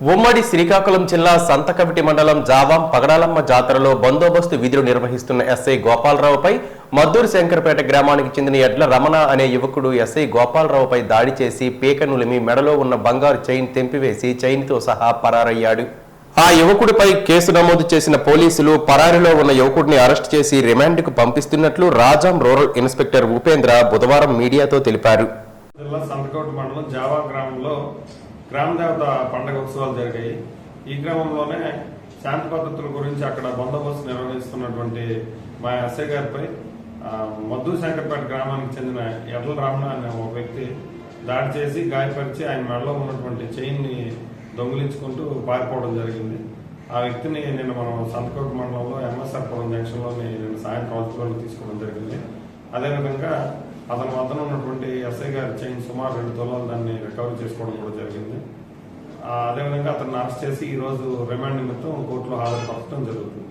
ఉమ్మడి శ్రీకాకుళం జిల్లా సంతకవిటి మండలం జావాం పగడాలమ్మ జాతరలో బందోబస్తు విధులు నిర్వహిస్తున్న ఎస్ఐ గోపాలరావుపై మద్దూరు శంకరపేట గ్రామానికి చెందిన ఎడ్ల రమణ అనే యువకుడు ఎస్ఐ గోపాలరావుపై దాడి చేసి పీకనులిమి మెడలో ఉన్న బంగారు చైన్ తెంపివేసి చైన్తో సహా పరారయ్యాడు. ఆ యువకుడిపై కేసు నమోదు చేసిన పోలీసులు పరారిలో ఉన్న యువకుడిని అరెస్ట్ చేసి రిమాండ్కు పంపిస్తున్నట్లు రాజాం రూరల్ ఇన్స్పెక్టర్ ఉపేంద్ర బుధవారం మీడియాతో తెలిపారు. జిల్లా సంతకోట మండలం జావా గ్రామంలో గ్రామ దేవత పండగ ఉత్సవాలు జరిగాయి. ఈ గ్రామంలోనే శాంతి పద్ధతుల గురించి అక్కడ బందోబస్తు నిర్వహిస్తున్నటువంటి మా ఎస్ఐ గారిపై మద్దు శంకర్పేట గ్రామానికి చెందిన ఎర్ల రామణ అనే ఒక వ్యక్తి దాడి చేసి గాయపరిచి ఆయన మెడలో ఉన్నటువంటి చైన్ని దొంగిలించుకుంటూ పారిపోవడం జరిగింది. ఆ వ్యక్తిని నిన్న మనం సంతకోట మండలంలో ఎంఎస్ఆర్పురం జంక్షన్లోని నిన్న సాయంత్రం హాస్పిటల్కి తీసుకోవడం జరిగింది. అదేవిధంగా అతని వద్దన ఉన్నటువంటి ఎస్ఐ గారి చైన్ సుమారు రెండు తొలలు దాన్ని రికవరీ చేసుకోవడం కూడా జరిగింది. అదేవిధంగా అతన్ని అరెస్ట్ చేసి ఈరోజు రిమాండ్ నిమిత్తం కోర్టులో హాజరుపరచడం జరుగుతుంది.